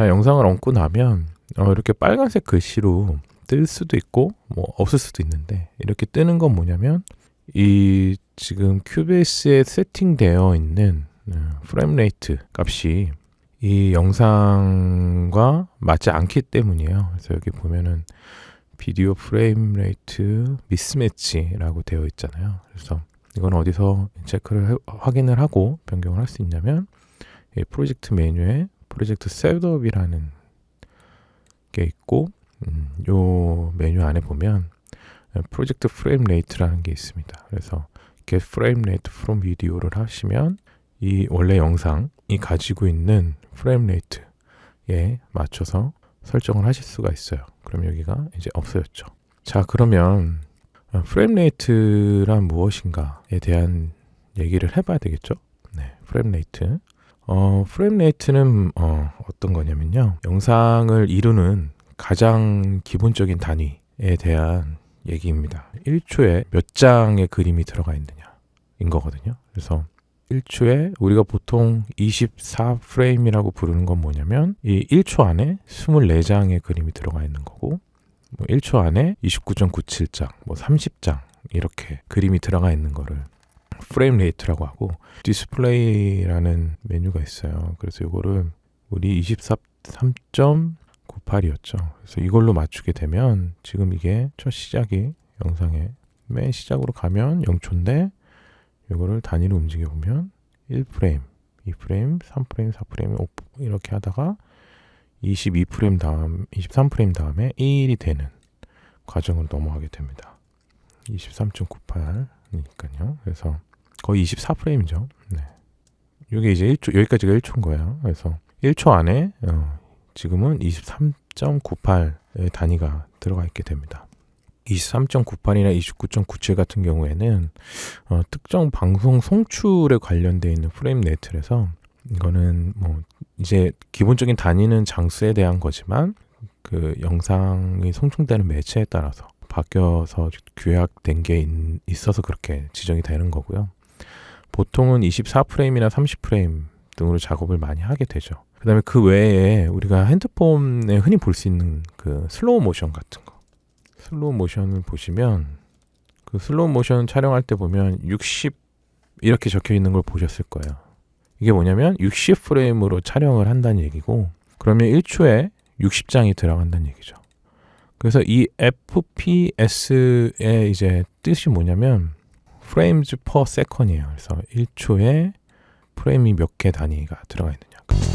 자, 영상을 얹고 나면 어, 이렇게 빨간색 글씨로 뜰 수도 있고 뭐 없을 수도 있는데 이렇게 뜨는 건 뭐냐면 이 지금 큐베이스에 세팅되어 있는 어, 프레임 레이트 값이 이 영상과 맞지 않기 때문이에요. 그래서 여기 보면은 비디오 프레임 레이트 미스매치라고 되어 있잖아요. 그래서 이건 어디서 체크를 해- 확인을 하고 변경을 할 수 있냐면 이 프로젝트 메뉴에 프로젝트 셋업이라는 게 있고 음, 요 메뉴 안에 보면 프로젝트 프레임 레이트라는 게 있습니다. 그래서 get frame rate from video를 하시면 이 원래 영상이 가지고 있는 프레임 레이트에 맞춰서 설정을 하실 수가 있어요. 그럼 여기가 이제 없어졌죠. 자, 그러면 어, 프레임 레이트란 무엇인가에 대한 얘기를 해봐야 되겠죠. 네, 프레임 레이트. 어, 프레임 레이트는 어, 어떤 거냐면요. 영상을 이루는 가장 기본적인 단위에 대한 얘기입니다. 1초에 몇 장의 그림이 들어가 있느냐인 거거든요. 그래서 1초에 우리가 보통 24프레임이라고 부르는 건 뭐냐면 이 1초 안에 24장의 그림이 들어가 있는 거고 뭐 1초 안에 29.97장, 뭐 30장 이렇게 그림이 들어가 있는 거를 프레임 레이트라고 하고 디스플레이라는 메뉴가 있어요. 그래서 이거를 우리 23.98이었죠. 그래서 이걸로 맞추게 되면 지금 이게 첫 시작이 영상의 맨 시작으로 가면 0초인데 이거를 단위로 움직여 보면 1프레임, 2프레임, 3프레임, 4프레임, 5 이렇게 하다가 22프레임 다음 23프레임 다음에 1이 되는 과정으로 넘어가게 됩니다. 23.98니까요. 그래서 거의 24프레임이죠. 네. 이게 이제 1초 여기까지가 1초인 거예요. 그래서 1초 안에 어, 지금은 23.98의 단위가 들어가 있게 됩니다. 23.98이나 29.97 같은 경우에는 어, 특정 방송 송출에 관련되어 있는 프레임 레이트라서 이거는 뭐 이제 기본적인 단위는 장수에 대한 거지만 그 영상이 송출되는 매체에 따라서 바뀌어서 규약된 게 있- 있어서 그렇게 지정이 되는 거고요. 보통은 24프레임이나 30프레임 등으로 작업을 많이 하게 되죠. 그 다음에 그 외에 우리가 핸드폰에 흔히 볼 수 있는 그 슬로우 모션 같은 거. 슬로우 모션을 보시면 그 슬로우 모션 촬영할 때 보면 60 이렇게 적혀 있는 걸 보셨을 거예요. 이게 뭐냐면 60 프레임으로 촬영을 한다는 얘기고 그러면 1초에 60장이 들어간다는 얘기죠. 그래서 이 FPS의 이제 뜻이 뭐냐면 frames per second이에요. 그래서 1초에 프레임이 몇 개 단위가 들어가 있느냐.